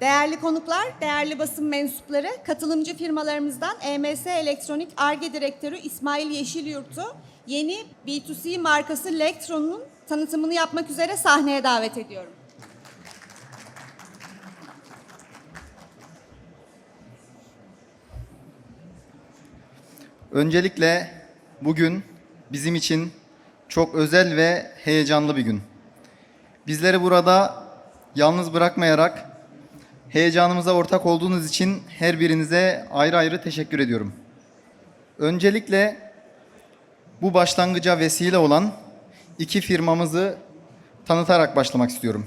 Değerli konuklar, değerli basın mensupları, katılımcı firmalarımızdan EMS Elektronik ARGE Direktörü İsmail Yeşilyurt'u yeni B2C markası Lektron'un tanıtımını yapmak üzere sahneye davet ediyorum. Öncelikle bugün bizim için çok özel ve heyecanlı bir gün. Bizleri burada yalnız bırakmayarak heyecanımıza ortak olduğunuz için her birinize ayrı ayrı teşekkür ediyorum. Öncelikle bu başlangıca vesile olan iki firmamızı tanıtarak başlamak istiyorum.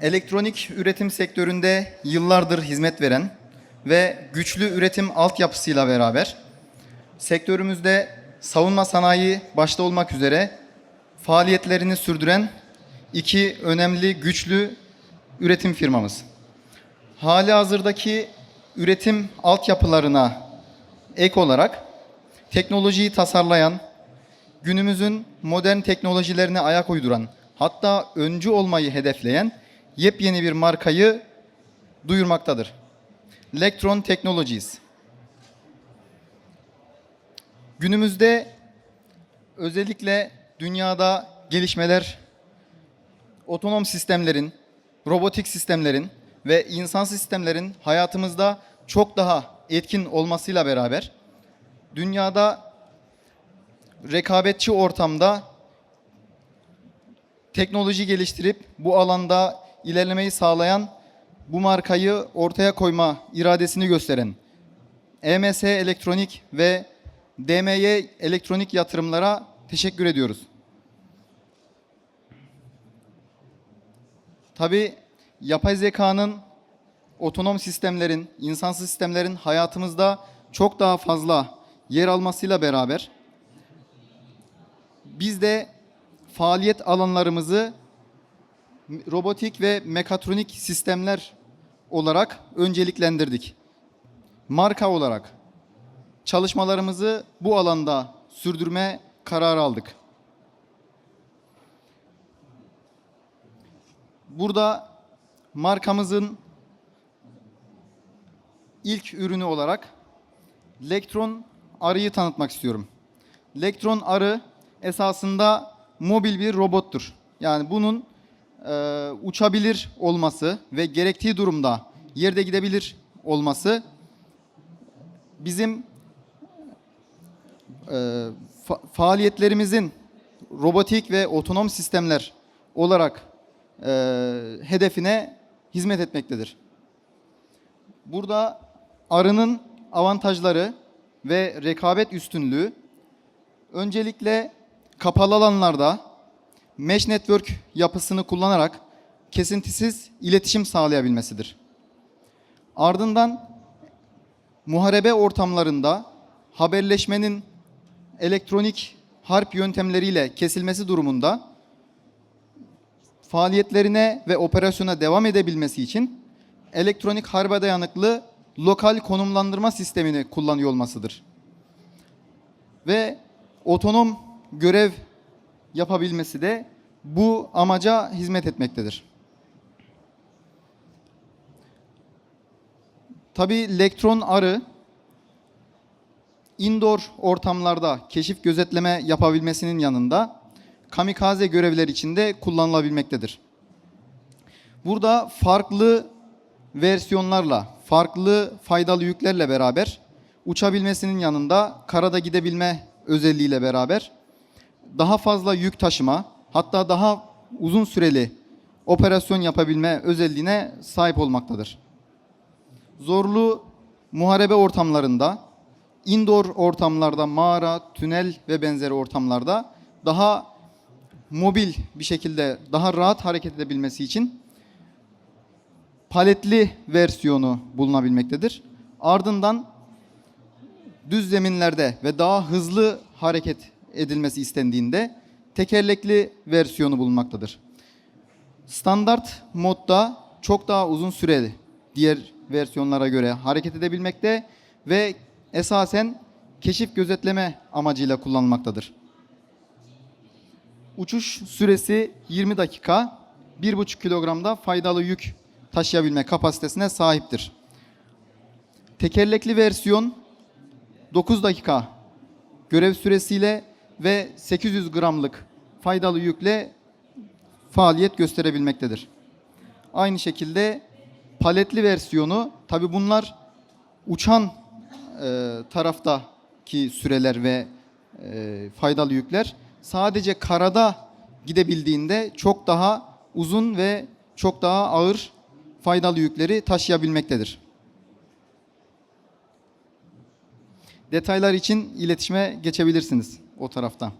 Elektronik üretim sektöründe yıllardır hizmet veren ve güçlü üretim altyapısıyla beraber sektörümüzde savunma sanayi başta olmak üzere faaliyetlerini sürdüren iki önemli güçlü üretim firmamız. Hali hazırdaki üretim altyapılarına ek olarak teknolojiyi tasarlayan, günümüzün modern teknolojilerine ayak uyduran, hatta öncü olmayı hedefleyen yepyeni bir markayı duyurmaktadır. Electron Technologies. Günümüzde özellikle dünyada gelişmeler otonom sistemlerin, robotik sistemlerin ve insan sistemlerin hayatımızda çok daha etkin olmasıyla beraber dünyada rekabetçi ortamda teknoloji geliştirip bu alanda ilerlemeyi sağlayan bu markayı ortaya koyma iradesini gösteren EMS Elektronik ve DMY Elektronik yatırımlara teşekkür ediyoruz. Tabi yapay zekanın, otonom sistemlerin, insansız sistemlerin hayatımızda çok daha fazla yer almasıyla beraber biz de faaliyet alanlarımızı robotik ve mekatronik sistemler olarak önceliklendirdik. Marka olarak çalışmalarımızı bu alanda sürdürme kararı aldık. Burada markamızın ilk ürünü olarak Lektron arıyı tanıtmak istiyorum. Lektron arı esasında mobil bir robottur. Yani bunun e, uçabilir olması ve gerektiği durumda yerde gidebilir olması bizim e, fa- faaliyetlerimizin robotik ve otonom sistemler olarak e, hedefine hizmet etmektedir. Burada arının avantajları ve rekabet üstünlüğü öncelikle kapalı alanlarda mesh network yapısını kullanarak kesintisiz iletişim sağlayabilmesidir. Ardından muharebe ortamlarında haberleşmenin elektronik harp yöntemleriyle kesilmesi durumunda faaliyetlerine ve operasyona devam edebilmesi için elektronik harbe dayanıklı lokal konumlandırma sistemini kullanıyor olmasıdır. Ve otonom görev yapabilmesi de bu amaca hizmet etmektedir. Tabi elektron arı indoor ortamlarda keşif gözetleme yapabilmesinin yanında kamikaze görevler için de kullanılabilmektedir. Burada farklı versiyonlarla, farklı faydalı yüklerle beraber uçabilmesinin yanında karada gidebilme özelliğiyle beraber daha fazla yük taşıma, hatta daha uzun süreli operasyon yapabilme özelliğine sahip olmaktadır. Zorlu muharebe ortamlarında, indoor ortamlarda, mağara, tünel ve benzeri ortamlarda daha mobil bir şekilde daha rahat hareket edebilmesi için paletli versiyonu bulunabilmektedir. Ardından düz zeminlerde ve daha hızlı hareket edilmesi istendiğinde tekerlekli versiyonu bulunmaktadır. Standart modda çok daha uzun süreli diğer versiyonlara göre hareket edebilmekte ve esasen keşif gözetleme amacıyla kullanılmaktadır. Uçuş süresi 20 dakika, 1,5 kilogramda faydalı yük taşıyabilme kapasitesine sahiptir. Tekerlekli versiyon 9 dakika görev süresiyle ve 800 gramlık faydalı yükle faaliyet gösterebilmektedir. Aynı şekilde paletli versiyonu tabi bunlar uçan e, taraftaki süreler ve e, faydalı yükler sadece karada gidebildiğinde çok daha uzun ve çok daha ağır faydalı yükleri taşıyabilmektedir. Detaylar için iletişime geçebilirsiniz o tarafta.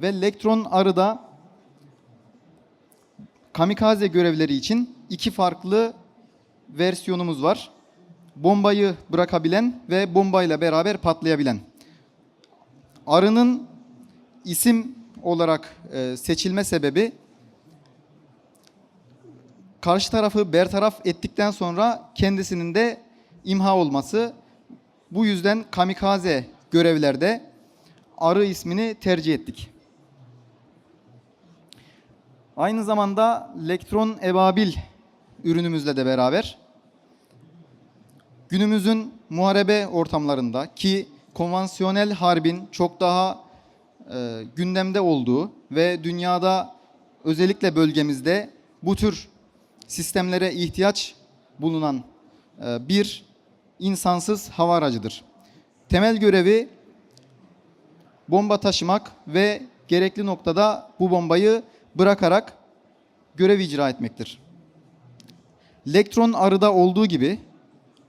Ve elektron arıda kamikaze görevleri için iki farklı versiyonumuz var. Bombayı bırakabilen ve bombayla beraber patlayabilen. Arının isim olarak e, seçilme sebebi karşı tarafı bertaraf ettikten sonra kendisinin de imha olması. Bu yüzden kamikaze görevlerde arı ismini tercih ettik. Aynı zamanda Lektron Ebabil ürünümüzle de beraber günümüzün muharebe ortamlarında ki konvansiyonel harbin çok daha e, gündemde olduğu ve dünyada özellikle bölgemizde bu tür sistemlere ihtiyaç bulunan e, bir insansız hava aracıdır. Temel görevi bomba taşımak ve gerekli noktada bu bombayı bırakarak görev icra etmektir. Lektron arıda olduğu gibi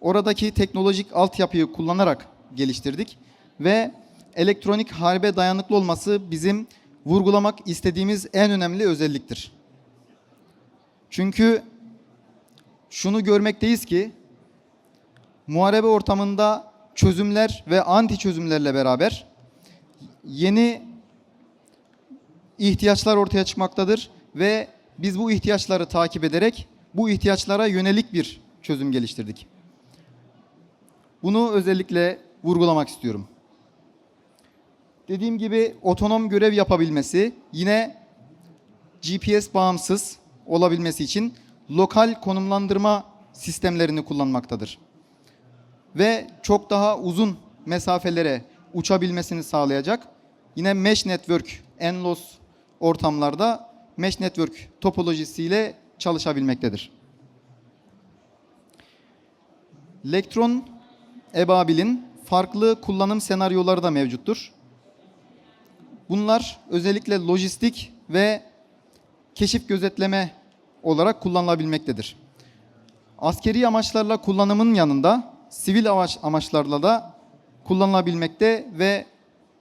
oradaki teknolojik altyapıyı kullanarak geliştirdik ve elektronik harbe dayanıklı olması bizim vurgulamak istediğimiz en önemli özelliktir. Çünkü şunu görmekteyiz ki muharebe ortamında çözümler ve anti çözümlerle beraber yeni ihtiyaçlar ortaya çıkmaktadır ve biz bu ihtiyaçları takip ederek bu ihtiyaçlara yönelik bir çözüm geliştirdik. Bunu özellikle vurgulamak istiyorum. Dediğim gibi otonom görev yapabilmesi yine GPS bağımsız olabilmesi için lokal konumlandırma sistemlerini kullanmaktadır. Ve çok daha uzun mesafelere uçabilmesini sağlayacak yine Mesh Network NLOS ortamlarda Mesh Network topolojisiyle çalışabilmektedir. Lektron Ebabil'in farklı kullanım senaryoları da mevcuttur. Bunlar özellikle lojistik ve keşif gözetleme olarak kullanılabilmektedir. Askeri amaçlarla kullanımın yanında sivil amaç, amaçlarla da kullanılabilmekte ve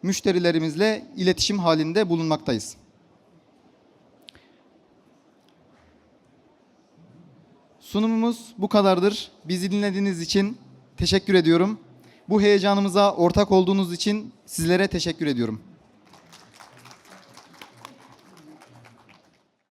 müşterilerimizle iletişim halinde bulunmaktayız. Sunumumuz bu kadardır. Bizi dinlediğiniz için teşekkür ediyorum. Bu heyecanımıza ortak olduğunuz için sizlere teşekkür ediyorum.